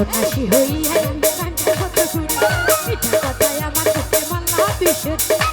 সন্ন্যাসী হইয়া কথা আমার মাল্লা বিশ্ব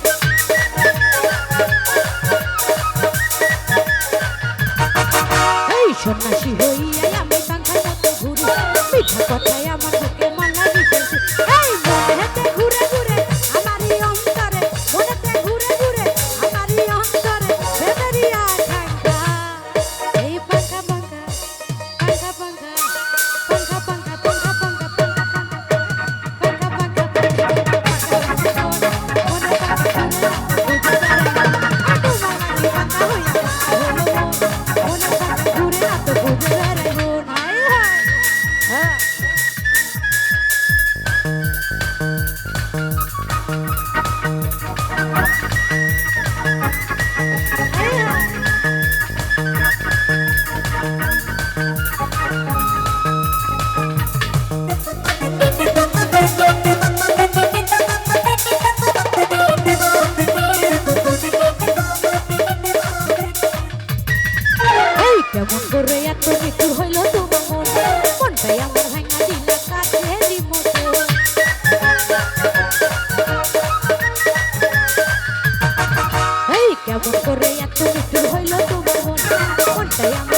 কেমন করে এত মৃত্যু হইল তোমার মন মনটাই আমার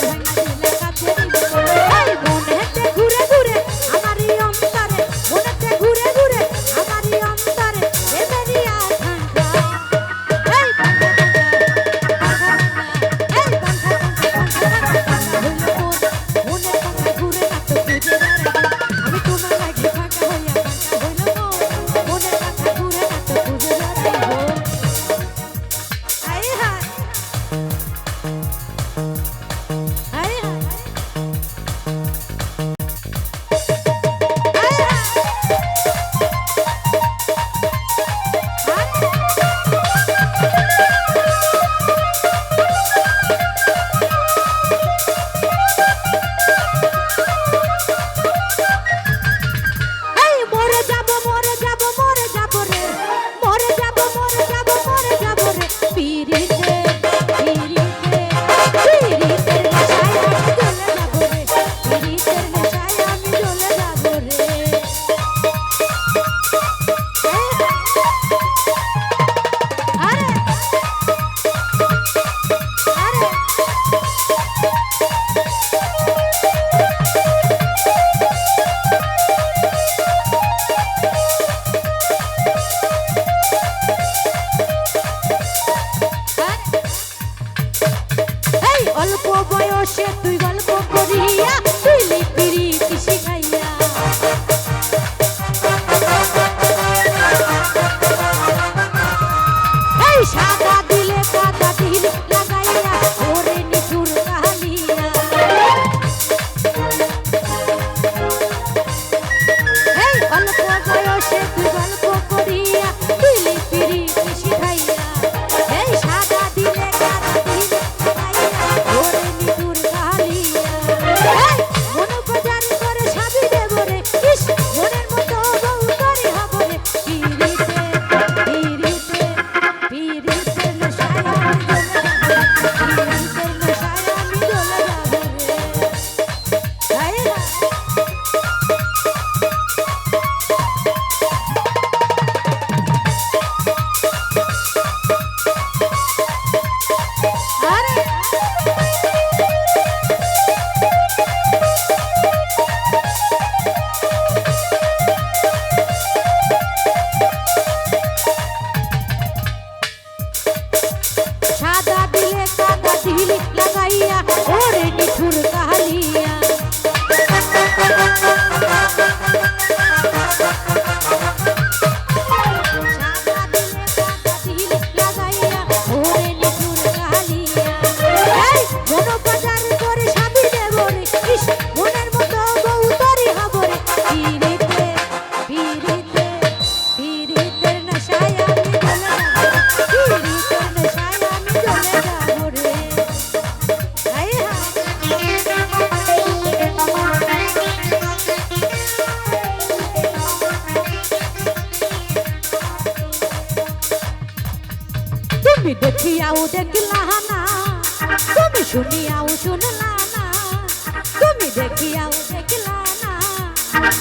দেখিয়াও দেখলা না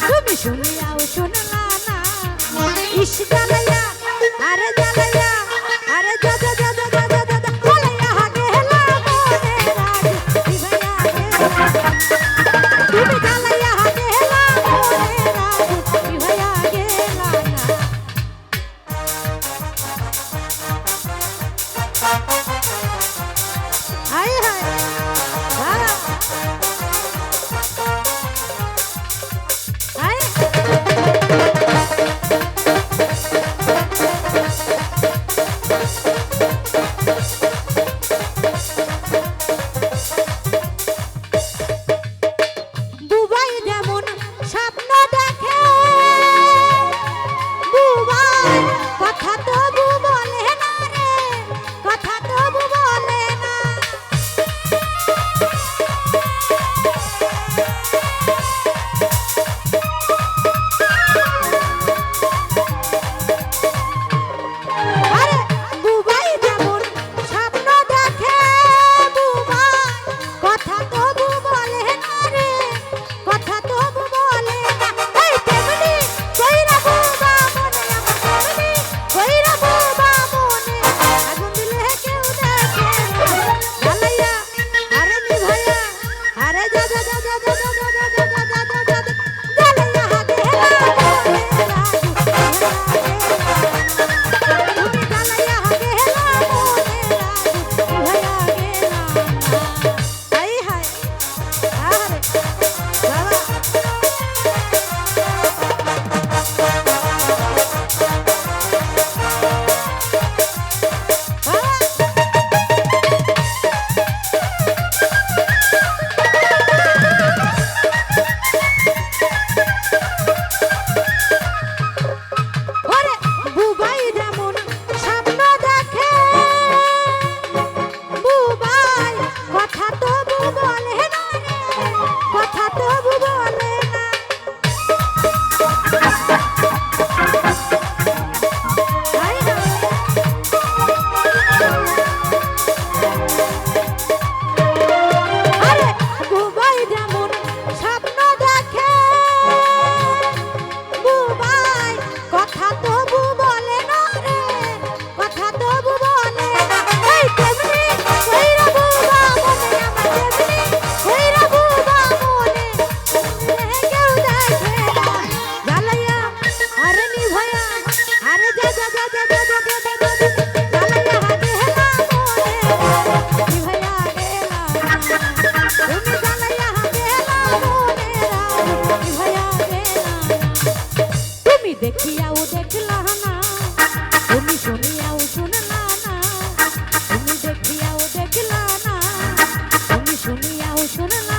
তুমি শুনিয়াও শুনলা না ইস জ্বালাইয়া আরে জ্বালাইয়া আরে দাদা দাদা দাদা দাদা জ্বালাইয়া হাগে হেলা মনে রাগে তুমি জ্বালাইয়া হাগে হেলা মনে রাগে দিভাইয়া গে না 主任吗